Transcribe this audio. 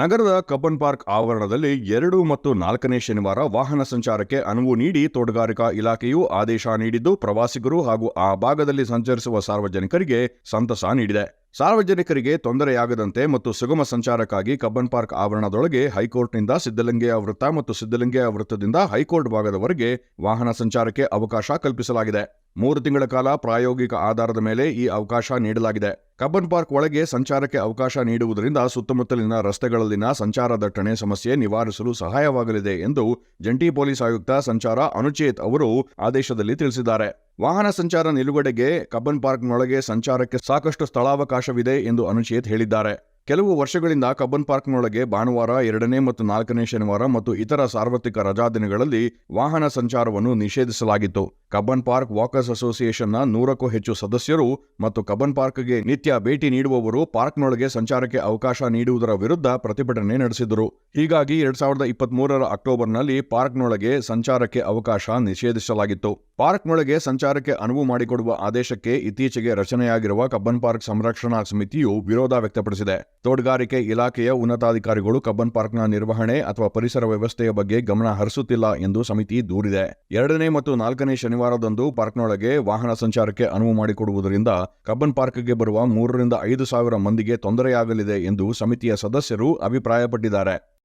ನಗರದ Cubbon park ಆವರಣದಲ್ಲಿ ಎರಡು ಮತ್ತು ನಾಲ್ಕನೇ ಶನಿವಾರ ವಾಹನ ಸಂಚಾರಕ್ಕೆ ಅನುವು ನೀಡಿ ತೋಟಗಾರಿಕಾ ಇಲಾಖೆಯು ಆದೇಶ ನೀಡಿದ್ದು, ಪ್ರವಾಸಿಗರು ಹಾಗೂ ಆ ಭಾಗದಲ್ಲಿ ಸಂಚರಿಸುವ ಸಾರ್ವಜನಿಕರಿಗೆ ಸಂತಸ ನೀಡಿದೆ. ಸಾರ್ವಜನಿಕರಿಗೆ ತೊಂದರೆಯಾಗದಂತೆ ಮತ್ತು ಸುಗಮ ಸಂಚಾರಕ್ಕಾಗಿ ಕಬ್ಬನ್ ಪಾರ್ಕ್ ಆವರಣದೊಳಗೆ ಹೈಕೋರ್ಟ್ನಿಂದ ಸಿದ್ದಲಿಂಗೆಯ ವೃತ್ತ ಮತ್ತು ಸಿದ್ದಲಿಂಗೆಯ ವೃತ್ತದಿಂದ ಹೈಕೋರ್ಟ್ ಭಾಗದವರೆಗೆ ವಾಹನ ಸಂಚಾರಕ್ಕೆ ಅವಕಾಶ ಕಲ್ಪಿಸಲಾಗಿದೆ. ಮೂರು ತಿಂಗಳ ಕಾಲ ಪ್ರಾಯೋಗಿಕ ಆಧಾರದ ಮೇಲೆ ಈ ಅವಕಾಶ ನೀಡಲಾಗಿದೆ. ಕಬ್ಬನ್ ಪಾರ್ಕ್ ಒಳಗೆ ಸಂಚಾರಕ್ಕೆ ಅವಕಾಶ ನೀಡುವುದರಿಂದ ಸುತ್ತಮುತ್ತಲಿನ ರಸ್ತೆಗಳಲ್ಲಿನ ಸಂಚಾರ ದಟ್ಟಣೆ ಸಮಸ್ಯೆ ನಿವಾರಿಸಲು ಸಹಾಯವಾಗಲಿದೆ ಎಂದು ಜಂಟಿ ಪೊಲೀಸ್ ಆಯುಕ್ತ ಸಂಚಾರ ಅನುಚೇತ್ ಅವರು ಆದೇಶದಲ್ಲಿ ತಿಳಿಸಿದ್ದಾರೆ. ವಾಹನ ಸಂಚಾರ ನಿಲುಗಡೆಗೆ ಕಬ್ಬನ್ ಪಾರ್ಕ್ನೊಳಗೆ ಸಂಚಾರಕ್ಕೆ ಸಾಕಷ್ಟು ಸ್ಥಳಾವಕಾಶವಿದೆ ಎಂದು ಅನುಚೇತ್ ಹೇಳಿದ್ದಾರೆ. ಕೆಲವು ವರ್ಷಗಳಿಂದ ಕಬ್ಬನ್ ಪಾರ್ಕ್ನೊಳಗೆ ಭಾನುವಾರ, ಎರಡನೇ ಮತ್ತು ನಾಲ್ಕನೇ ಶನಿವಾರ ಮತ್ತು ಇತರ ಸಾರ್ವತ್ರಿಕ ರಜಾ ದಿನಗಳಲ್ಲಿ ವಾಹನ ಸಂಚಾರವನ್ನು ನಿಷೇಧಿಸಲಾಗಿತ್ತು. ಕಬ್ಬನ್ ಪಾರ್ಕ್ ವಾಕರ್ಸ್ ಅಸೋಸಿಯೇಷನ್ನ ನೂರಕ್ಕೂ ಹೆಚ್ಚು ಸದಸ್ಯರು ಮತ್ತು ಕಬ್ಬನ್ ಪಾರ್ಕ್ಗೆ ನಿತ್ಯ ಭೇಟಿ ನೀಡುವವರು ಪಾರ್ಕ್ನೊಳಗೆ ಸಂಚಾರಕ್ಕೆ ಅವಕಾಶ ನೀಡುವುದರ ವಿರುದ್ಧ ಪ್ರತಿಭಟನೆ ನಡೆಸಿದರು. ಹೀಗಾಗಿ ಎರಡ್ ಸಾವಿರದ ಇಪ್ಪತ್ಮೂರರ ಅಕ್ಟೋಬರ್ನಲ್ಲಿ ಪಾರ್ಕ್ನೊಳಗೆ ಸಂಚಾರಕ್ಕೆ ಅವಕಾಶ ನಿಷೇಧಿಸಲಾಗಿತ್ತು. ಪಾರ್ಕ್ನೊಳಗೆ ಸಂಚಾರಕ್ಕೆ ಅನುವು ಮಾಡಿಕೊಡುವ ಆದೇಶಕ್ಕೆ ಇತ್ತೀಚೆಗೆ ರಚನೆಯಾಗಿರುವ ಕಬ್ಬನ್ ಪಾರ್ಕ್ ಸಂರಕ್ಷಣಾ ಸಮಿತಿಯು ವಿರೋಧ ವ್ಯಕ್ತಪಡಿಸಿದೆ. ತೋಟಗಾರಿಕೆ ಇಲಾಖೆಯ ಉನ್ನತಾಧಿಕಾರಿಗಳು ಕಬ್ಬನ್ ಪಾರ್ಕ್ನ ನಿರ್ವಹಣೆ ಅಥವಾ ಪರಿಸರ ವ್ಯವಸ್ಥೆಯ ಬಗ್ಗೆ ಗಮನ ಹರಿಸುತ್ತಿಲ್ಲ ಎಂದು ಸಮಿತಿ ದೂರಿದೆ. ಎರಡನೇ ಮತ್ತು ನಾಲ್ಕನೇ ಶನಿವಾರದಂದು ಪಾರ್ಕ್ನೊಳಗೆ ವಾಹನ ಸಂಚಾರಕ್ಕೆ ಅನುವು ಮಾಡಿಕೊಡುವುದರಿಂದ ಕಬ್ಬನ್ ಪಾರ್ಕ್ಗೆ ಬರುವ ಮೂರರಿಂದ ಐದು ಸಾವಿರ ಮಂದಿಗೆ ತೊಂದರೆಯಾಗಲಿದೆ ಎಂದು ಸಮಿತಿಯ ಸದಸ್ಯರು ಅಭಿಪ್ರಾಯಪಟ್ಟಿದ್ದಾರೆ.